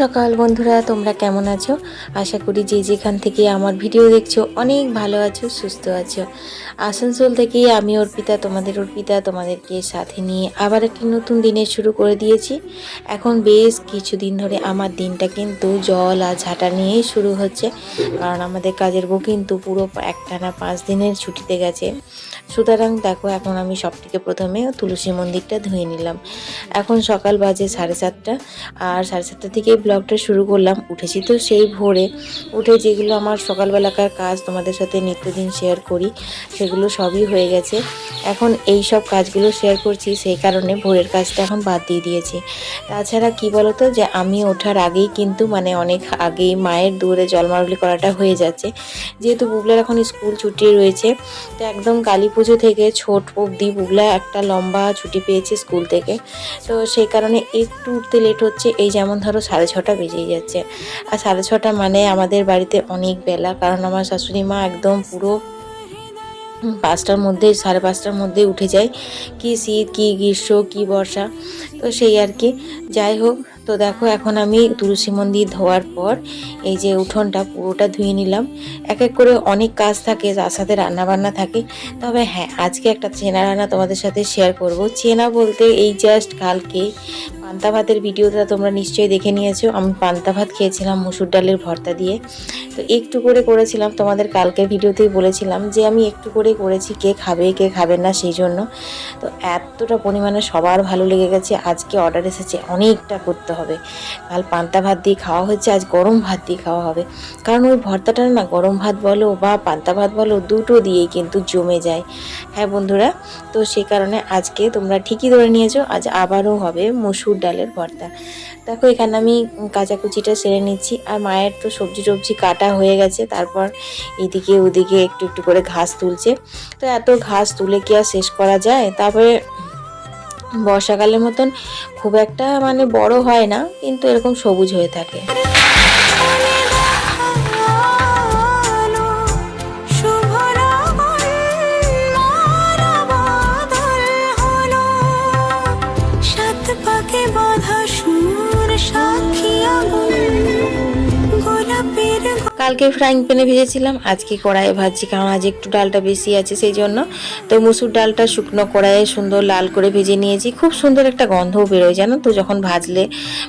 সকাল বন্ধুরা, তোমরা কেমন আছো? আশা করি যে যেখান থেকে আমার ভিডিও দেখছ, অনেক ভালো আছো, সুস্থ আছো। আসানসোল থেকে আমি অর্পিতা, তোমাদের অর্পিতা, তোমাদেরকে সাথে নিয়ে আবার একটি নতুন দিনের শুরু করে দিয়েছি। এখন বেশ কিছুদিন ধরে আমার দিনটা কিন্তু জল আর ঝাঁটা নিয়েই শুরু হচ্ছে। কারণ আমাদের কাজের বউ কিন্তু পুরো একটানা পাঁচ দিনের ছুটিতে গেছে। সুতরাং দেখো, এখন আমি সব থেকে প্রথমে তুলসী মন্দিরটা ধুয়ে নিলাম। এখন সকাল বাজে সাড়ে সাতটা, আর সাড়ে সাতটা থেকে ব্লগটা শুরু করলাম। উঠেছি তো সেই ভোরে। উঠে যেগুলো আমার সকালবেলাকার কাজ তোমাদের সাথে নিত্যদিন শেয়ার করি, সেগুলো সবই হয়ে গেছে। এখন এই সব কাজগুলো শেয়ার করছি, সেই কারণে ভোরের কাজটা এখন বাদ দিয়ে দিয়েছি। তাছাড়া কি বলতো যে, আমি ওঠার আগেই কিন্তু মানে অনেক আগেই মায়ের দূরে জলমারুলি করাটা হয়ে যাচ্ছে। যেহেতু বুবলার এখন স্কুল ছুটি রয়েছে, তো একদম কালী পুজো থেকে ছোট অবধি বুবলা একটা লম্বা ছুটি পেয়েছে স্কুল থেকে। তো সেই কারণে একটু উঠতে লেট হচ্ছে। এই যেমন ধরো সাড়ে ছটা বেজেই যাচ্ছে। আর সাড়ে ছটা মানে আমাদের বাড়িতে অনেক বেলা, কারণ আমার শাশুড়ি মা একদম পুরো পাঁচটার মধ্যে, সাড়ে পাঁচটার মধ্যে উঠে যায়। কি শীত, কি গ্রীষ্ম, কি বর্ষা, তো সেই আর কি। যাই হোক, তো দেখো এখন আমি তুলসী মন্দির ধোয়ার পর এই যে উঠোনটা পুরোটা ধুয়ে নিলাম। এক এক করে অনেক কাজ থাকে, তার সাথে রান্না বান্না থাকে। তবে হ্যাঁ আজকে একটা চেনা রান্না তোমাদের সাথে শেয়ার করব। চেনা বলতে এই জাস্ট কালকে পান্তা ভাতের ভিডিওটা তোমরা নিশ্চয়ই দেখে নিয়েছো। আমি পান্তা ভাত খেয়েছিলাম মুসুর ডালের ভর্তা দিয়ে। তো একটু করে করেছিলাম, তোমাদের কালকে ভিডিওতেই বলেছিলাম যে আমি একটু করে করেছি, কে খাবে কে খাবে না সেই জন্য। তো এতটা পরিমাণে সবার ভালো লেগে গেছে, আজকে অর্ডার এসেছে, অনেকটা করতে হবে। কাল পান্তা ভাত দিয়ে খাওয়া হচ্ছে আজ গরম ভাত দিয়ে খাওয়া হবে। কারণ ওই ভর্তাটা না, গরম ভাত বলো বা পান্তা ভাত বলো, দুটো দিয়েই কিন্তু জমে যায়। হ্যাঁ বন্ধুরা, তো সে কারণে আজকে তোমরা ঠিকই ধরে নিয়েছো, আজ আবারও হবে মসুর ডালের ভর্তা। দেখো, এখানে আমি কাঁচাকুচিটা সেরে নিচ্ছি। আর মায়ের তো সবজি টবজি কাটা হয়ে গেছে। তারপর এদিকে ওদিকে একটু একটু করে ঘাস তুলছে। তো এত ঘাস তুলে কি আর শেষ করা যায়? তারপরে বর্ষাকালের মতন খুব একটা মানে বড় হয় না, কিন্তু এরকম সবুজ হয়ে থাকে। কালকে ফ্রাইং প্যানে ভেজেছিলাম, আজকে কড়াইয়ে ভাজছি, কারণ আজ একটু ডালটা বেশি আছে, সেই জন্য। তো মুসুর ডালটা শুকনো কড়াইয়ে সুন্দর লাল করে ভেজে নিয়েছি, খুব সুন্দর একটা গন্ধও বেরোয়, জানো তো, যখন ভাজলে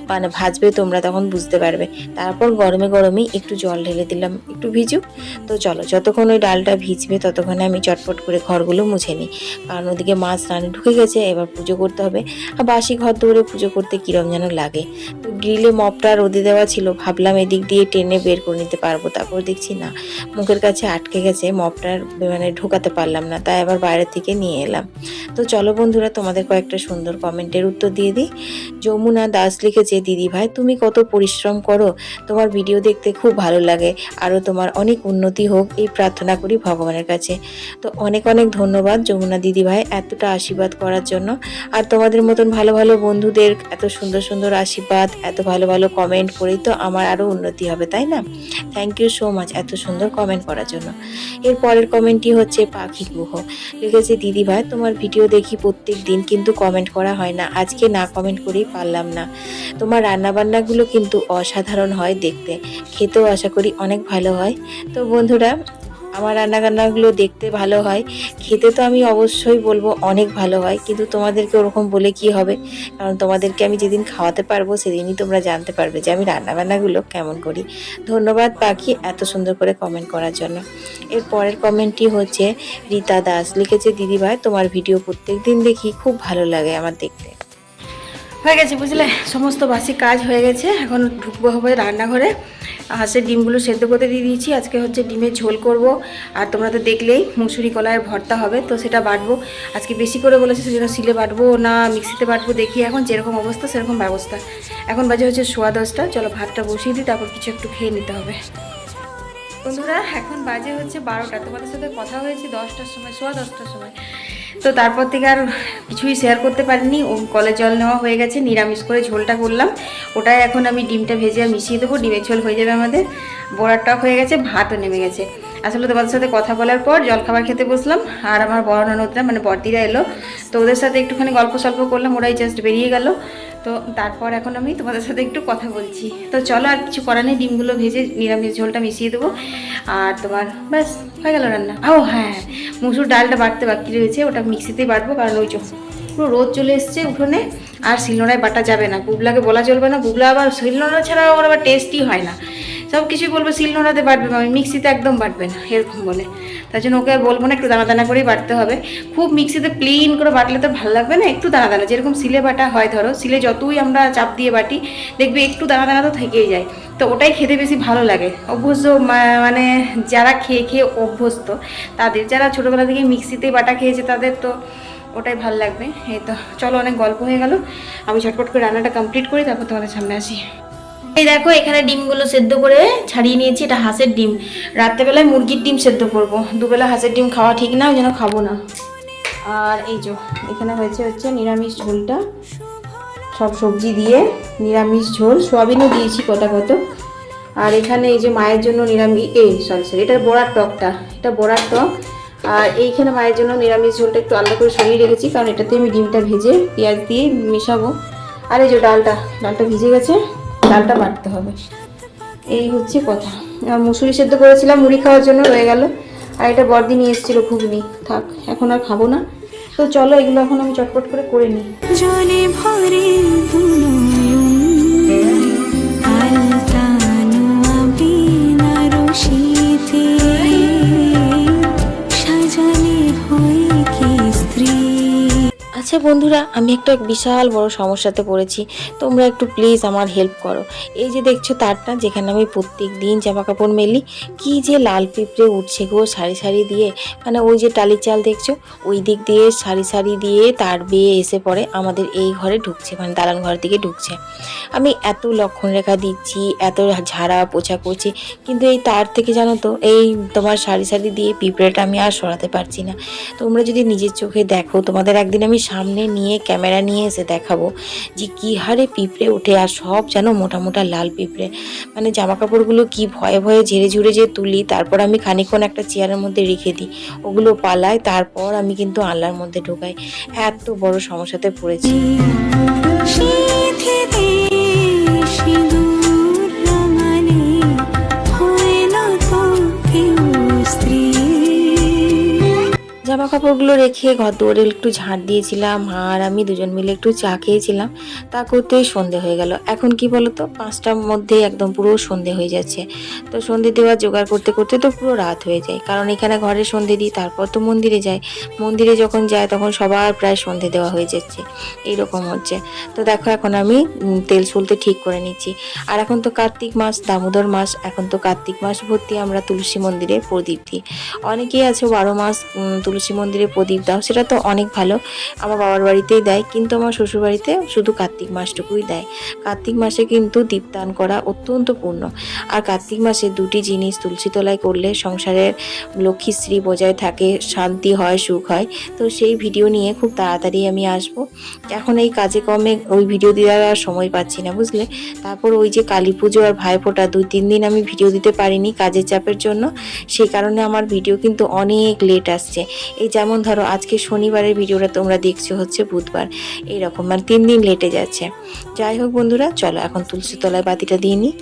মানে ভাজবে তোমরা তখন বুঝতে পারবে। তারপর গরমে গরমেই একটু জল ঢেলে দিলাম, একটু ভিজুক। তো চলো, যতক্ষণ ওই ডালটা ভিজবে, ততক্ষণে আমি চটপট করে ঘরগুলো মুছে নিই। কারণ ওদিকে মাছ রান্না ঢুকে গেছে, এবার পুজো করতে হবে। আর বাসি ঘর ধরে পুজো করতে কিরম যেন লাগে। তো গ্রিলে মপটা রোদে দেওয়া ছিল, ভাবলাম এদিক দিয়ে টেনে বের করে নিতে পারব তারপর দেখছি, না, মুখের কাছে আটকে গেছে মপটার মানে ঢোকাতে পারলাম না, তাই আবার বাইরে থেকে নিয়ে এলাম। তো চলো বন্ধুরা, তোমাদের কয়েকটা সুন্দর কমেন্টের উত্তর দিয়ে দিই। যমুনা দাস লিখেছে, দিদি ভাই, তুমি কত পরিশ্রম করো, তোমার ভিডিও দেখতে খুব ভালো লাগে, আরও তোমার অনেক উন্নতি হোক, এই প্রার্থনা করি ভগবানের কাছে। তো অনেক অনেক ধন্যবাদ যমুনা দিদি ভাই, এতটা আশীর্বাদ করার জন্য। আর তোমাদের মতন ভালো ভালো বন্ধুদের এত সুন্দর সুন্দর আশীর্বাদ, এত ভালো ভালো কমেন্ট করেই তো আমার আরও উন্নতি হবে, তাই না? থ্যাংক ইউ সো মাচ এত সুন্দর কমেন্ট করার জন্য। এর পরের কমেন্টটি হচ্ছে পাখি গুহ। লিখেছে, দিদি ভাই, তোমার ভিডিও দেখি প্রত্যেক দিন কিন্তু কমেন্ট করা হয় না। আজকে না কমেন্ট করেই পারলাম না। তোমার রান্নাবান্নাগুলো কিন্তু অসাধারণ হয় দেখতে। খেতেও আশা করি অনেক ভালো হয়। তো বন্ধুরা আমার রান্নাবান্নাগুলো দেখতে ভালো হয়, খেতে তো আমি অবশ্যই বলব অনেক ভালো হয়, কিন্তু তোমাদেরকে ওরকম বলে কি হবে? কারণ তোমাদেরকে আমি যেদিন খাওয়াতে পারব সেদিনই তোমরা জানতে পারবে যে আমি রান্নাবান্নাগুলো কেমন করি। ধন্যবাদ পাখি এত সুন্দর করে কমেন্ট করার জন্য। এর পরের কমেন্টটি হচ্ছে রীতা দাস, লিখেছে দিদিভাই তোমার ভিডিও প্রত্যেক দিন দেখি খুব ভালো লাগে আমার দেখতে। হয়ে গেছে, বুঝলে? সমস্ত বাসি কাজ হয়ে গেছে, এখন ঢুকবো হবে রান্নাঘরে। হাঁসের ডিমগুলো সেদ্ধ করতে দিয়ে দিয়েছি। আজকে হচ্ছে ডিমের ঝোল করব। আর তোমরা তো দেখলেই মুসুরি কলায়ের ভর্তা হবে, তো সেটা বাটবো। আজকে বেশি করে বলেছে সেজন্য সিলে বাটবো না, মিক্সিতে বাটবো, দেখি এখন যেরকম অবস্থা সেরকম ব্যবস্থা। এখন বাজে হচ্ছে সোয়া দশটা, চলো ভাতটা বসিয়ে দিই, তারপর কিছু একটু খেয়ে নিতে হবে। বন্ধুরা, এখন বাজে হচ্ছে বারোটা। তোমাদের সাথে কথা হয়েছে দশটার সময়, সোয়া দশটার সময়। তো তারপর থেকে আর কিছুই শেয়ার করতে পারিনি। ও কলে জল নেওয়া হয়ে গেছে, নিরামিষ করে ঝোলটা করলাম। ওটাই এখন আমি ডিমটা ভেজে মিশিয়ে দেবো, ডিমের ঝোল হয়ে যাবে আমাদের। বড়ারটাও হয়ে গেছে, ভাতও নেমে গেছে। আসলে তোমাদের সাথে কথা বলার পর জলখাবার খেতে বসলাম, আর আমার বড় ননদরা মানে বর্দিরা এলো। তো ওদের সাথে একটুখানি গল্প সল্প করলাম, ওরাই জাস্ট বেরিয়ে গেল। তো তারপর এখন আমি তোমাদের সাথে একটু কথা বলছি। তো চলো আর কিছু করার নেই, ডিমগুলো ভেজে নিরামিষ ঝোলটা মিশিয়ে দেবো। আর তোমার, ব্যাস, হয়ে গেল রান্না। ও হ্যাঁ মুসুর ডালটা বাটতে বাকি রয়েছে, ওটা মিক্সিতেই বাটবো কারণ ওই পুরো রোদ চলে এসছে উঠোনে, আর শিলনোড়ায় বাটা যাবে না। বুবলাকে বলা চলবে না, বুবলা আবার শিলনোড়া ছাড়া ওর আবার টেস্টই হয় না। সব কিছুই বলব শিলনোড়াতে বাটবে আমি মিক্সিতে একদম বাটবে না, এরকম বলে। তার জন্য ওকে বলব না, একটু দানা দানা করেই বাটতে হবে। খুব মিক্সিতে ক্লিন করে বাটলে তো ভালো লাগবে না, একটু দানা দানা যেরকম সিলে বাটা হয় ধরো সিলে যতই আমরা চাপ দিয়ে বাটি, দেখবে একটু দানা দানা তো থেকেই যায়। তো ওটাই খেতে বেশি ভালো লাগে। অভ্যস্ত মানে যারা খেয়ে খেয়ে অভ্যস্ত, তাদের যারা ছোটোবেলা থেকে মিক্সিতে বাটা খেয়েছে, তাদের তো ওটাই ভালো লাগবে। এই তো, চলো অনেক গল্প হয়ে গেল। আমি ঝটপট করে রান্নাটা কমপ্লিট করি, তারপর তোমাদের সামনে আসি। এই দেখো, এখানে ডিমগুলো সেদ্ধ করে ছাড়িয়ে নিয়েছি। এটা হাঁসের ডিম। রাত্রেবেলায় মুরগির ডিম সেদ্ধ করব। দুবেলা হাঁসের ডিম খাওয়া ঠিক না, ওই জন্য খাব না। আর এই যে, এখানে হয়েছে হচ্ছে নিরামিষ ঝোলটা। সব সবজি দিয়ে নিরামিষ ঝোল। সোয়াবিনও দিয়েছি কটা কত আর এখানে এই যে মায়ের জন্য নিরামিষ, এই সরি সরি এটা বড়ার টকটা। এটা বড়ার টক। আর এইখানে মায়ের জন্য নিরামিষ ঝোলটা একটু আলাদা করে সরিয়ে রেখেছি, কারণ এটাতে আমি ডিমটা ভেজে পেঁয়াজ দিয়ে মেশাবো। আর এই যে ডালটা ডালটা ভিজে গেছে। ডালটা বাটতে হবে। এই হচ্ছে কথা। আর মুসুরি সেদ্ধ করেছিলাম, মুড়ি খাওয়ার জন্য রয়ে গেল। আর এটা বর্দি নিয়ে এসেছিল ঘুগনি। থাক, এখন আর খাব না। তো চলো এগুলো এখন আমি চটপট করে করে নিই। আচ্ছা বন্ধুরা, আমি একটা বিশাল বড় সমস্যাতে পড়েছি। তোমরা একটু প্লিজ আমার হেল্প করো। এই যে দেখছ তারটা, যেখানে আমি প্রত্যেক দিন জামা কাপড় মেলি, কি যে লাল পিঁপড়ে উঠছে গো সারি সারি দিয়ে। মানে ওই যে টালি চাল দেখছ, ওই দিক দিয়ে সারি সারি দিয়ে তার বেয়ে এসে পড়ে, আমাদের এই ঘরে ঢুকছে মানে দালান ঘর দিকে ঢুকছে। আমি এত লক্ষণ রেখা দিচ্ছি, এত ঝাড়া পোছা করছি, কিন্তু এই তার থেকে জানো তো, এই তোমার সারি সারি দিয়ে পিঁপড়েটা আমি আর সরাতে পারছি না। তোমরা যদি নিজের চোখে দেখো, তোমাদের একদিন আমি সামনে নিয়ে ক্যামেরা নিয়ে এসে দেখাবো যে কী হারে পিঁপড়ে ওঠে আর সব যেন মোটা মোটা লাল পিঁপড়ে। মানে জামা কাপড়গুলো কি ভয়ে ভয়ে ঝেড়ে ঝুড়ে যে তুলি, তারপর আমি খানিকক্ষণ একটা চেয়ারের মধ্যে রেখে দিই। ওগুলো পালাই, তারপর আমি কিন্তু আল্লার মধ্যে ঢোকাই। এত বড় সমস্যাতে পড়েছি। জামা কাপড়গুলো রেখে ঘর দুয়ারে একটু ঝাঁট দিয়েছিলাম আর আমি দুজন মিলে একটু চা খেয়েছিলাম। তা করতেই সন্ধে হয়ে গেল। এখন কি বলতো? পাঁচটার মধ্যে একদম পুরো সন্ধে হয়ে যাচ্ছে। তো সন্ধে দেওয়া জোগাড় করতে করতে তো পুরো রাত হয়ে যায়। কারণ এখানে ঘরে সন্ধে দিই তারপর তো মন্দিরে যাই। মন্দিরে যখন যায় তখন সবার প্রায় সন্ধে দেওয়া হয়ে যাচ্ছে। এইরকম হচ্ছে। তো দেখো এখন আমি তেল সুলতে ঠিক করে নিচ্ছি। আর এখন তো কার্তিক মাস দামোদর মাস। এখন তো কার্তিক মাস ভর্তি আমরা তুলসী মন্দিরে প্রদীপ দিই। অনেকেই আছে বারো মাস উম, তুলসী মন্দিরে প্রদীপ দাও, সেটা তো অনেক ভালো। আমার বাবার বাড়িতেই দেয়, কিন্তু আমার শ্বশুরবাড়িতে শুধু কার্তিক মাসটুকুই দেয়। কার্তিক মাসে কিন্তু দীপদান করা অত্যন্ত পূর্ণ। আর কার্তিক মাসে দুটি জিনিস তুলসী তলায় করলে সংসারের লক্ষ্মীশ্রী বজায় থাকে, শান্তি হয়, সুখ হয়। তো সেই ভিডিও নিয়ে খুব তাড়াতাড়ি আমি আসব। এখন এই কাজে কমে ওই ভিডিও দেওয়ার আর সময় পাচ্ছি না, বুঝলে? তারপর ওই যে কালী পুজো আর ভাইফোঁটা দুই তিন দিন আমি ভিডিও দিতে পারিনি কাজের চাপের জন্য। সেই কারণে আমার ভিডিও কিন্তু অনেক লেট আসছে। এই যেমন ধরো আজকে শনিবারের ভিডিওটা তোমরা দেখছ হচ্ছে বুধবার, এইরকম মানে তিন দিন লেটে যাচ্ছে। যাই হোক বন্ধুরা, চলো এখন তুলসী তলায় বাতিটা দিয়ে নিই।